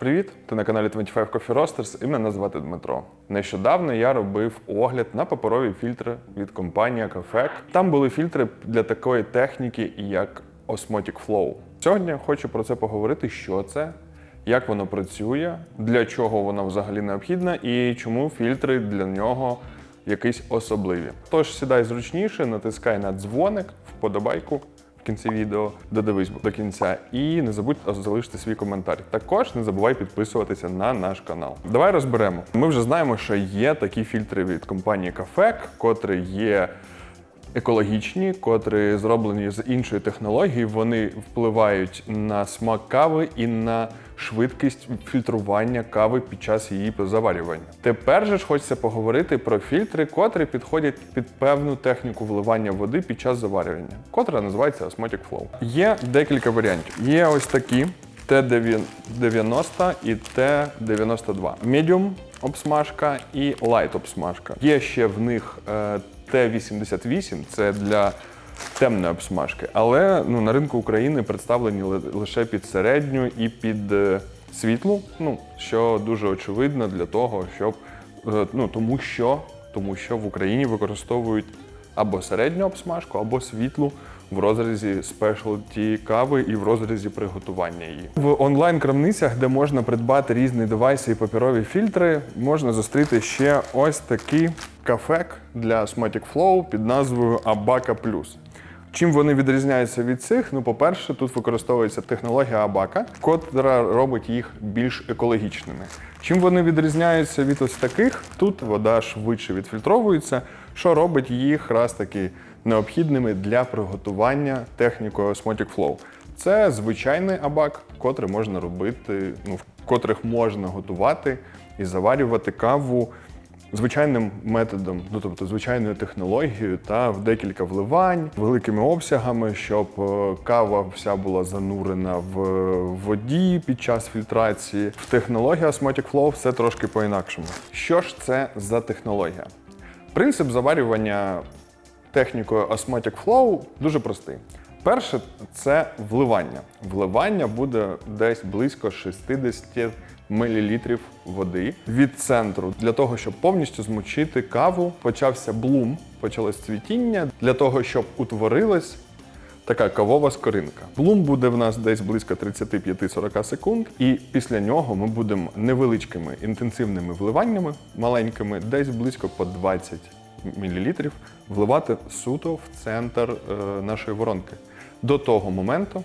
Привіт! Ти на каналі 25 Coffee Roasters і мене звати Дмитро. Нещодавно я робив огляд на паперові фільтри від компанії Cafec. Там були фільтри для такої техніки, як Osmotic Flow. Сьогодні хочу про це поговорити, що це, як воно працює, для чого воно взагалі необхідне і чому фільтри для нього якісь особливі. Тож сідай зручніше, натискай на дзвоник, вподобайку кінці відео, додивись до кінця і не забудь залишити свій коментар. Також не забувай підписуватися на наш канал. Давай розберемо. Ми вже знаємо, що є такі фільтри від компанії Кафек, котрі є екологічні, котрі зроблені з іншої технології. Вони впливають на смак кави і на швидкість фільтрування кави під час її заварювання. Тепер же ж хочеться поговорити про фільтри, котрі підходять під певну техніку вливання води під час заварювання, котра називається Osmotic Flow. Є декілька варіантів. Є ось такі. Т-90 і Т-92. Medium обсмажка і light обсмажка. Є ще в них е, Т-88, це для темної обсмажки, але ну, на ринку України представлені ли- лише під середню і під е, світлу, ну, що дуже очевидно для того, щоб е, ну, тому що, тому що в Україні використовують або середню обсмажку, або світлу в розрізі спешалті кави і в розрізі приготування її. В онлайн-крамницях, де можна придбати різні девайси і паперові фільтри, можна зустріти ще ось такий кафек для Smatic Flow під назвою Abaca Plus. Чим вони відрізняються від цих? Ну, по-перше, тут використовується технологія Абака, котра робить їх більш екологічними. Чим вони відрізняються від ось таких? Тут вода швидше відфільтровується, що робить їх раз таки необхідними для приготування технікою Osmotic Flow. Це звичайний абак, котрий можна робити, ну, в котрих можна готувати і заварювати каву звичайним методом, ну тобто звичайною технологією та в декілька вливань, великими обсягами, щоб е, кава вся була занурена в воді під час фільтрації. В технології Osmotic Flow все трошки по-інакшому. Що ж це за технологія? Принцип заварювання технікою Osmotic Flow дуже простий. Перше це вливання. Вливання буде десь близько 60 мл води від центру для того, щоб повністю змочити каву. Почався блум, почалось цвітіння для того, щоб утворилась така кавова скоринка. Блум буде в нас десь близько 35-40 секунд, і після нього ми будемо невеличкими інтенсивними вливаннями, маленькими, десь близько по 20 мл, вливати суто в центр е, нашої воронки. До того моменту,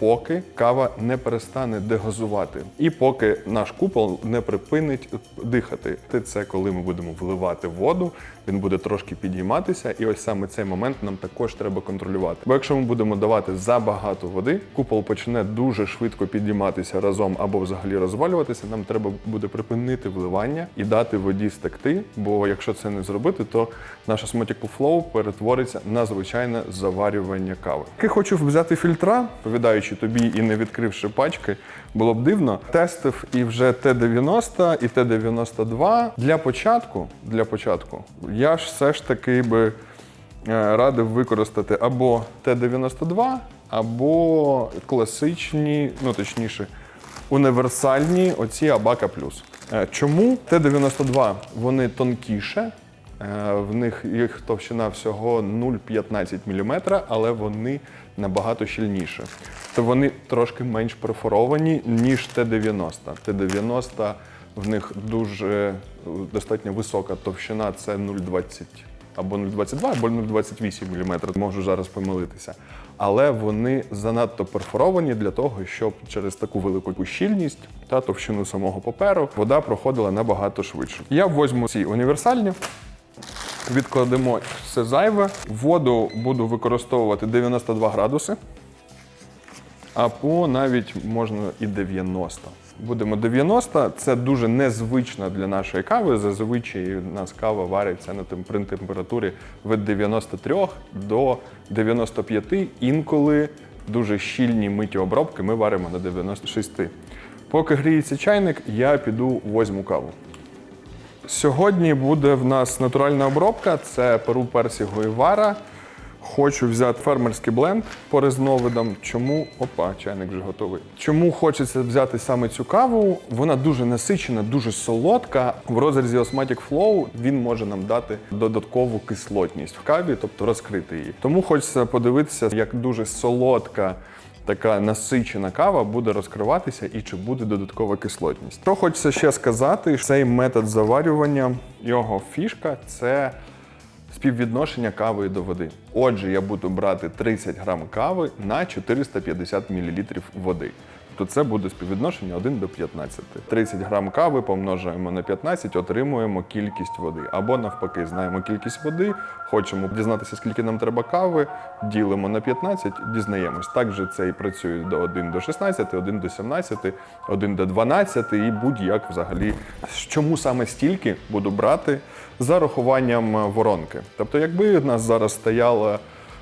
поки кава не перестане дегазувати, і поки наш купол не припинить дихати. Це коли ми будемо вливати воду, він буде трошки підійматися, і ось саме цей момент нам також треба контролювати. Бо якщо ми будемо давати забагато води, купол почне дуже швидко підійматися разом або взагалі розвалюватися. Нам треба буде припинити вливання і дати воді стекти. Бо якщо це не зробити, то наша Osmotic Flow перетвориться на звичайне заварювання кави. Я хочу взяти фільтра, повідаючи тобі і не відкривши пачки, було б дивно. Тестив і вже Т-90 і Т-92. Для початку, для початку, я ж все ж таки би е, радив використати або Т-92, або класичні, ну точніше, універсальні оці Абака Плюс. Е, Чому Т-92 вони тонкіше? Е, В них їх товщина всього 0,15 мм, але вони набагато щільніші. То вони трошки менш перфоровані, ніж Т-90. Т-90 в них дуже е, достатньо висока товщина, це 0,20 або 0,22, або 0,28 мм, можу зараз помилитися. Але вони занадто перфоровані для того, щоб через таку велику щільність та товщину самого паперу вода проходила набагато швидше. Я возьму ці універсальні. Відкладемо все зайве. Воду буду використовувати 92 градуси, або навіть можна і 90. Будемо 90. Це дуже незвично для нашої кави. Зазвичай у нас кава вариться на тем- при температурі від 93 до 95. Інколи дуже щільні миті обробки ми варимо на 96. Поки гріється чайник, я піду возьму каву. Сьогодні буде в нас натуральна обробка, це перу персі гойвара. Хочу взяти фермерський бленд по різновидам. Чому опа, чайник вже готовий. Чому хочеться взяти саме цю каву? Вона дуже насичена, дуже солодка. В розрізі Osmatic Flow він може нам дати додаткову кислотність в каві, тобто розкрити її. Тому хочеться подивитися, як дуже солодка. Така насичена кава буде розкриватися і чи буде додаткова кислотність. Що хочеться ще сказати, цей метод заварювання, його фішка це співвідношення кави до води. Отже, я буду брати 30 грам кави на 450 мл води. Тобто це буде співвідношення 1 до 15. 30 грам кави помножуємо на 15, отримуємо кількість води. Або навпаки, знаємо кількість води, хочемо дізнатися, скільки нам треба кави, ділимо на 15, дізнаємось. Так же це і працює до 1 до 16, 1 до 17, 1 до 12 і будь-як взагалі. Чому саме стільки буду брати за рахуванням воронки? Тобто, якби в нас зараз стояла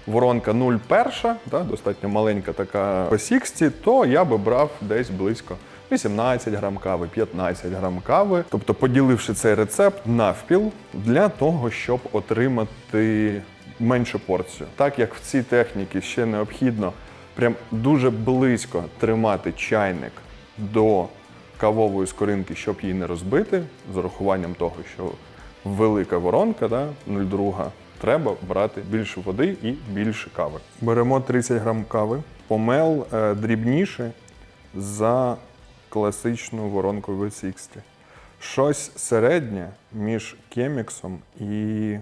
воронка 0,1, да, достатньо маленька така по сіксті, то я би брав десь близько 18 грам кави, 15 грам кави. Тобто, поділивши цей рецепт навпіл для того, щоб отримати меншу порцію. Так як в цій техніці ще необхідно прям дуже близько тримати чайник до кавової скоринки, щоб її не розбити, з урахуванням того, що велика воронка, да, 0,2, треба брати більше води і більше кави. Беремо 30 грам кави, помел е, дрібніше за класичну воронку V60. Щось середнє між кеміксом і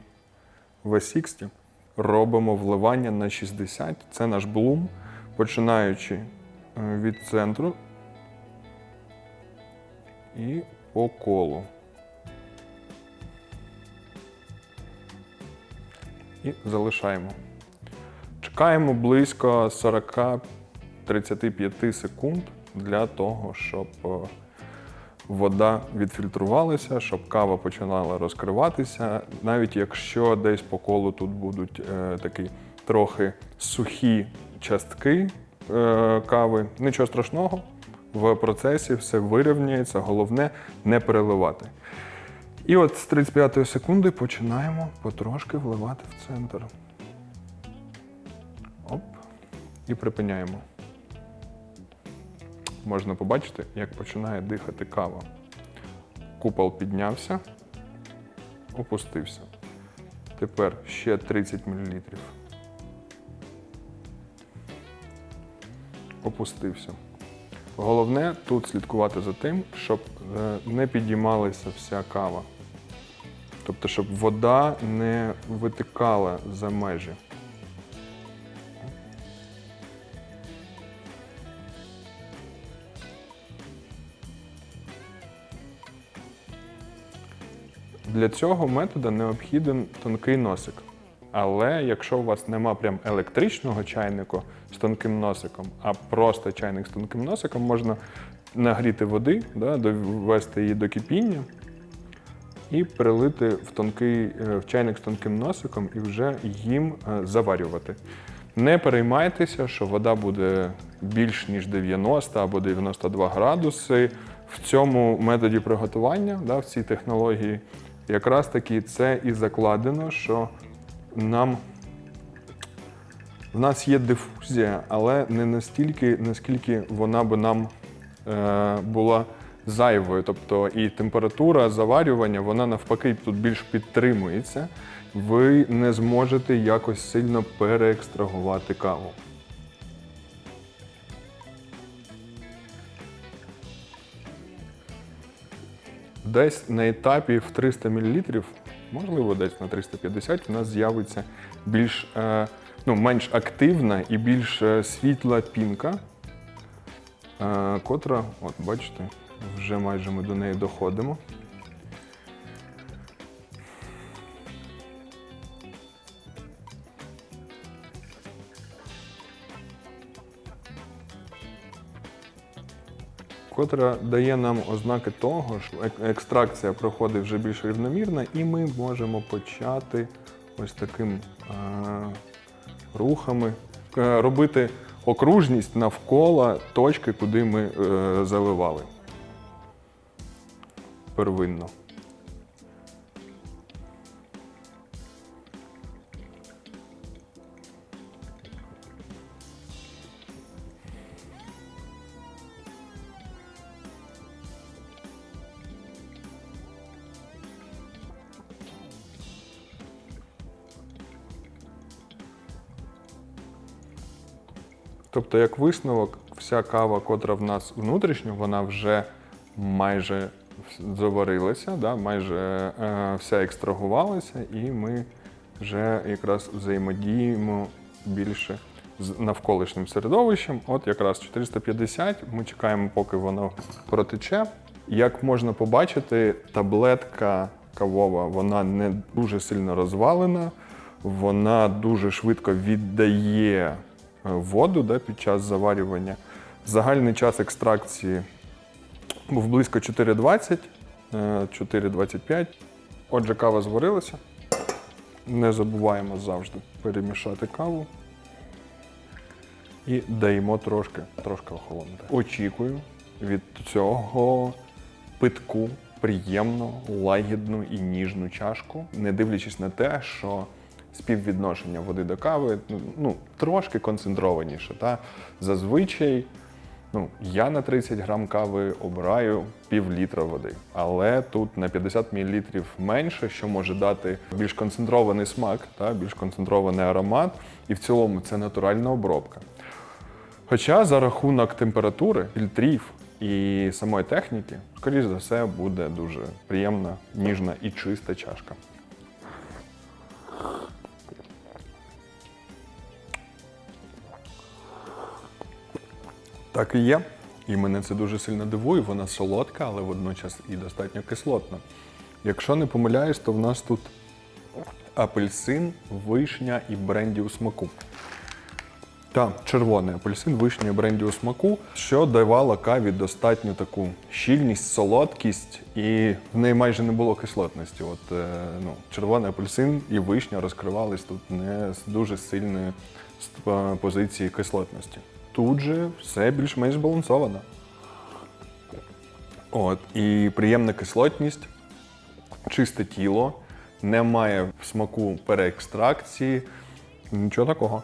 V60 робимо вливання на 60. Це наш блум, починаючи е, від центру і по колу. І залишаємо. Чекаємо близько 40-35 секунд для того, щоб е, вода відфільтрувалася, щоб кава починала розкриватися. Навіть якщо десь по колу тут будуть е, такі трохи сухі частки е, кави, нічого страшного. В процесі все вирівняється, головне не переливати. І от з 35 секунди починаємо потрошки вливати в центр. Оп. І припиняємо. Можна побачити, як починає дихати кава. Купол піднявся, опустився. Тепер ще 30 мл. Опустився. Головне тут слідкувати за тим, щоб е, не підіймалася вся кава. Тобто, щоб вода не витикала за межі. Для цього методу необхіден тонкий носик. Але якщо у вас нема прям електричного чайника з тонким носиком, а просто чайник з тонким носиком, можна нагріти води, да, довести її до кипіння і перелити в тонкий е, в чайник з тонким носиком і вже їм е, заварювати. Не переймайтеся, що вода буде більш ніж 90 або 92 градуси. В цьому методі приготування, да, в цій технології, якраз таки це і закладено, що нам в нас є дифузія, але не настільки, наскільки вона би нам е, була зайвою. Тобто і температура заварювання, вона навпаки тут більш підтримується. Ви не зможете якось сильно переекстрагувати каву. Десь на етапі в 300 мл, можливо, десь на 350, у нас з'явиться більш е, ну, менш активна і більш е, світла пінка, е, котра, от бачите, вже майже ми до неї доходимо. котра дає нам ознаки того, що екстракція проходить вже більш рівномірно, і ми можемо почати ось таким е, рухами е, робити окружність навколо точки, куди ми е, заливали первинно. Тобто, як висновок, вся кава, котра в нас внутрішньо, вона вже майже заварилася, да, майже е, вся екстрагувалася, і ми вже якраз взаємодіємо більше з навколишнім середовищем. От якраз 450, ми чекаємо, поки воно протече. Як можна побачити, таблетка кавова вона не дуже сильно розвалена, вона дуже швидко віддає е, воду да, під час заварювання. Загальний час екстракції був близько 4,20, е, 4,25. Отже, кава зварилася. Не забуваємо завжди перемішати каву. І даємо трошки, трошки охолонути. Очікую від цього питку приємну, лагідну і ніжну чашку, не дивлячись на те, що співвідношення води до кави ну, трошки концентрованіше. Та? Зазвичай ну, я на 30 грам кави обираю пів літра води, але тут на 50 мл менше, що може дати більш концентрований смак, та? більш концентрований аромат, і в цілому це натуральна обробка. Хоча за рахунок температури, фільтрів і самої техніки, скоріш за все, буде дуже приємна, ніжна і чиста чашка. Так і є. І мене це дуже сильно дивує. Вона солодка, але водночас і достатньо кислотна. Якщо не помиляюсь, то в нас тут апельсин, вишня і бренді у смаку. Так, червоний апельсин, вишня і бренді у смаку, що давало каві достатньо таку щільність, солодкість, і в неї майже не було кислотності. От е, ну, червоний апельсин і вишня розкривались тут не з дуже сильної е, позиції кислотності. Тут же все більш-менш збалансовано. От, і приємна кислотність, чисте тіло, немає в смаку переекстракції, нічого такого.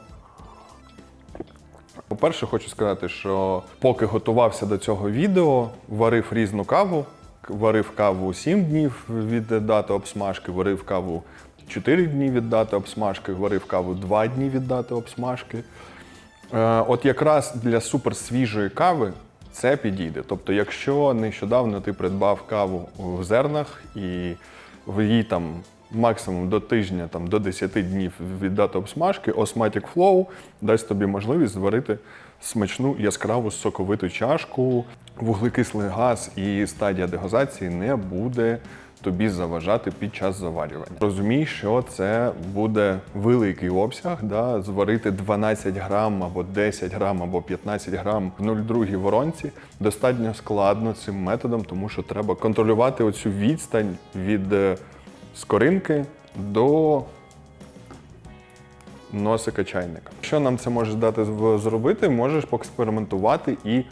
По-перше, хочу сказати, що поки готувався до цього відео, варив різну каву. Варив каву 7 днів від дати обсмажки, варив каву 4 дні від дати обсмажки, варив каву 2 дні від дати обсмажки. Е, От якраз для суперсвіжої кави це підійде. Тобто, якщо нещодавно ти придбав каву в зернах і в її там максимум до тижня, там, до 10 днів від дати обсмажки, Osmatic Flow дасть тобі можливість зварити смачну яскраву соковиту чашку. Вуглекислий газ і стадія дегазації не буде тобі заважати під час заварювання. Розумій, що це буде великий обсяг, да, зварити 12 грам або 10 грам або 15 грам в 0,2 воронці достатньо складно цим методом, тому що треба контролювати оцю відстань від е, скоринки до носика чайника. Що нам це може дати зробити? Можеш поекспериментувати і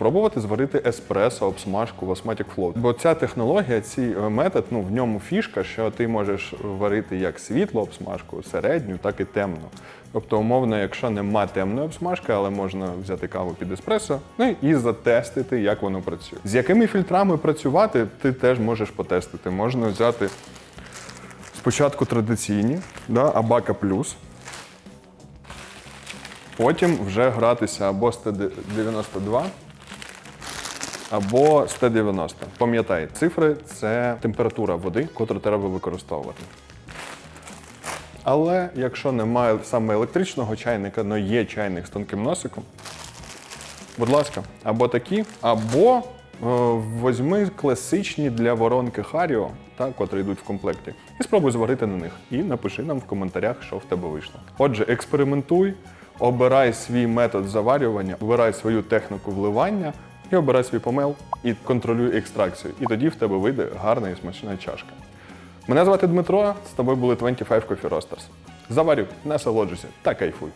спробувати зварити еспресо обсмажку в Osmatic Flow. Бо ця технологія, цей метод, ну в ньому фішка, що ти можеш варити як світлу обсмажку, середню, так і темну. Тобто, умовно, якщо нема темної обсмажки, але можна взяти каву під еспресо, ну і затестити, як воно працює. З якими фільтрами працювати, ти теж можеш потестити. Можна взяти спочатку традиційні, да, Абака Плюс. Потім вже гратися або 192, або 190. Пам'ятай, цифри це температура води, котру треба використовувати. Але якщо немає саме електричного чайника, але є чайник з тонким носиком, будь ласка, або такі, або е, возьми класичні для воронки Харіо, та, котрі йдуть в комплекті, і спробуй зварити на них. І напиши нам в коментарях, що в тебе вийшло. Отже, експериментуй, обирай свій метод заварювання, обирай свою техніку вливання і обирай свій помел і контролюй екстракцію. І тоді в тебе вийде гарна і смачна чашка. Мене звати Дмитро, з тобою були 25 Coffee Roasters. Заварюй, насолоджуйся та кайфуй.